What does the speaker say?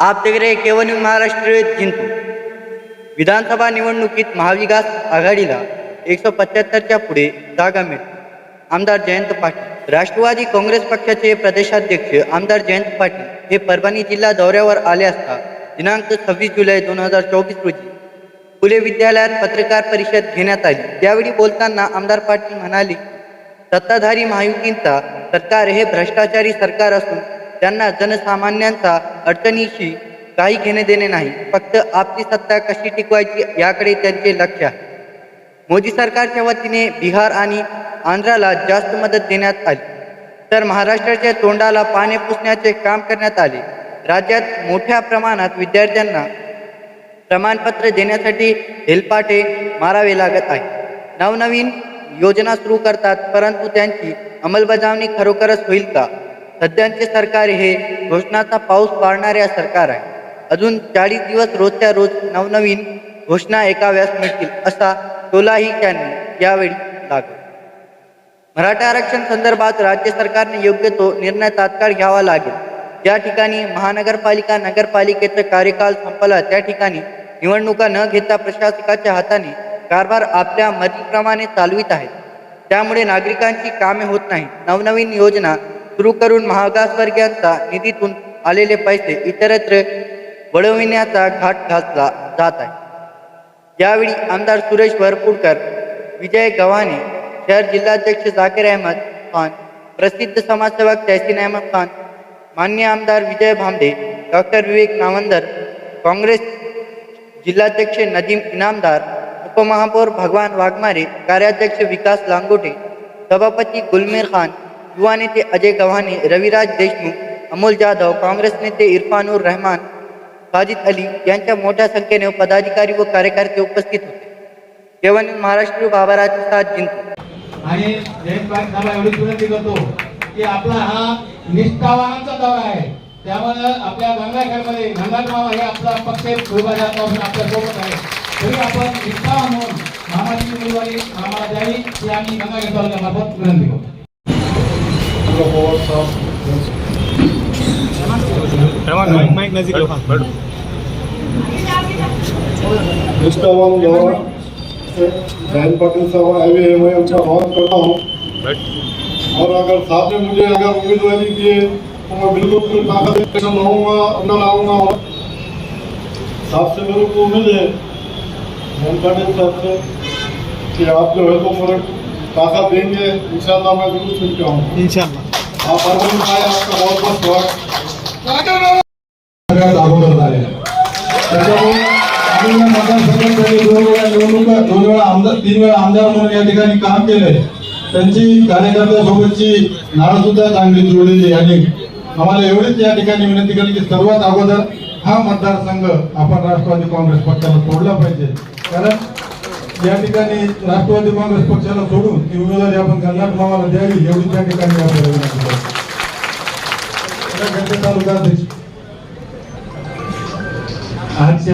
आप तिकडे केवळ महाराष्ट्र जिंकू विधानसभा निवडणुकीत महाविकास आघाडीला एकशे पंच्याहत्तरच्या पुढे जागा मिळते. आमदार जयंत पाटील. राष्ट्रवादी काँग्रेस पक्षाचे प्रदेशाध्यक्ष आमदार जयंत पाटील हे परभणी जिल्हा दौऱ्यावर आले असता दिनांक सव्वीस जुलै दोन हजार चोवीस रोजी फुले विद्यालयात पत्रकार परिषद घेण्यात आली. त्यावेळी बोलताना आमदार पाटील म्हणाले सत्ताधारी महायुतींचा सरकार हे भ्रष्टाचारी सरकार असून त्यांना जनसामान्यांचा अडचणीशी काही घेणे देणे नाही. फक्त आपली सत्ता कशी टिकवायची याकडे त्यांचे लक्ष आहे. मोदी सरकारच्या वतीने बिहार आणि आंध्राला जास्त मदत देण्यात आली. तर महाराष्ट्राच्या तोंडाला पाणी पुसण्याचे काम करण्यात आले. राज्यात मोठ्या प्रमाणात विद्यार्थ्यांना प्रमाणपत्र देण्यासाठी हेलपाटे मारावे लागत आहे नवनवीन योजना सुरू करतात परंतु त्यांची अंमलबजावणी खरोखरच होईल का? सध्याचे सरकार हे घोषणाचा पाऊस पाडणाऱ्या सरकार आहे. अजून चाळीस दिवस रोजच्या रोज नवनवीन घोषणा ऐकाव्यास मिळतील असा टोलाही त्यांनी यावेळी लागला मराठा आरक्षण संदर्भात राज्य सरकारने योग्य तो निर्णय तात्काळ घ्यावा लागेल. ज्या ठिकाणी महानगरपालिका नगरपालिकेचा कार्यकाल संपला त्या ठिकाणी निवडणुका न घेता प्रशासकाच्या हाताने कारभार आपल्या मर्जीप्रमाणे चालवित आहेत. त्यामुळे नागरिकांची कामे होत नाही नवनवीन योजना सुरू करून महागासवर्गीयांचा निधीतून आलेले पैसे इतरत्र वळविण्याचा घाट घातला जात आहे. यावेळी आमदार सुरेश वरपुडकर विजय गव्हाणे शहर जिल्हाध्यक्ष जाकीर अहमद खान प्रसिद्ध समाजसेवक तहसीन अहमद खान मान्य आमदार विजय भांबे डॉक्टर विवेक नावंदर काँग्रेस जिल्हाध्यक्ष नदीम इनामदार उपमहापौर भगवान वाघमारे कार्याध्यक्ष विकास लांगोटे सभापती गुलमीर खान युवा नेते अजय गव्हाणे रविराज देशमुख अमोल जाधव काँग्रेस नेते इरफानुर रहमान साजिद अली यांच्या मोठ्या संख्येने पदाधिकारी व कार्यकर्ते उपस्थित होते. केवळ महाराष्ट्र बाबाराज साथ जिंकतो आणि एवढीच विनंती करतो की आपला हा निष्ठावानांचा दौरा आहे. त्यामुळे आपल्या गंगाखेडमध्ये गंगाट मामा हे आपला पक्ष पूर्वजापासून आपल्यासोबत आहे. तरी आपण निष्ठावान म्हणून मामाची उमेदवारी आम्हाला द्यावी ही आम्ही गंगाखेड तालुक्यामार्फत विनंती करतो. हैं मैं हूँ और अगर साहब ने मुझे अगर उम्मीदवारी दिए तो मैं बिल्कुल ताकत लाऊँगा अंदर लाऊँगा और साहब से मेरे को उम्मीद है जैन पाटिल साहब से कि आप जो है तो मेरे ताकत देंगे इंशाल्लाह मैं ज़रूर चुन के आऊँगा इंशाल्लाह दोन वेळा आमदार तीन वेळा आमदार म्हणून या ठिकाणी काम केलंय. त्यांची कार्यकर्त्यासोबतची नाळं सुद्धा चांगली जुळलेली आहे आणि आम्हाला एवढीच या ठिकाणी विनंती केली की सर्वात अगोदर हा मतदारसंघ आपण राष्ट्रवादी काँग्रेस पक्षाला सोडला पाहिजे कारण या ठिकाणी राष्ट्रवादी काँग्रेस पक्षाला सोडून ती उमेदवारी आपण कर्नाटक मामाला द्यावी एवढी त्या ठिकाणी आपल्याला तालुका अध्यक्ष. आजच्या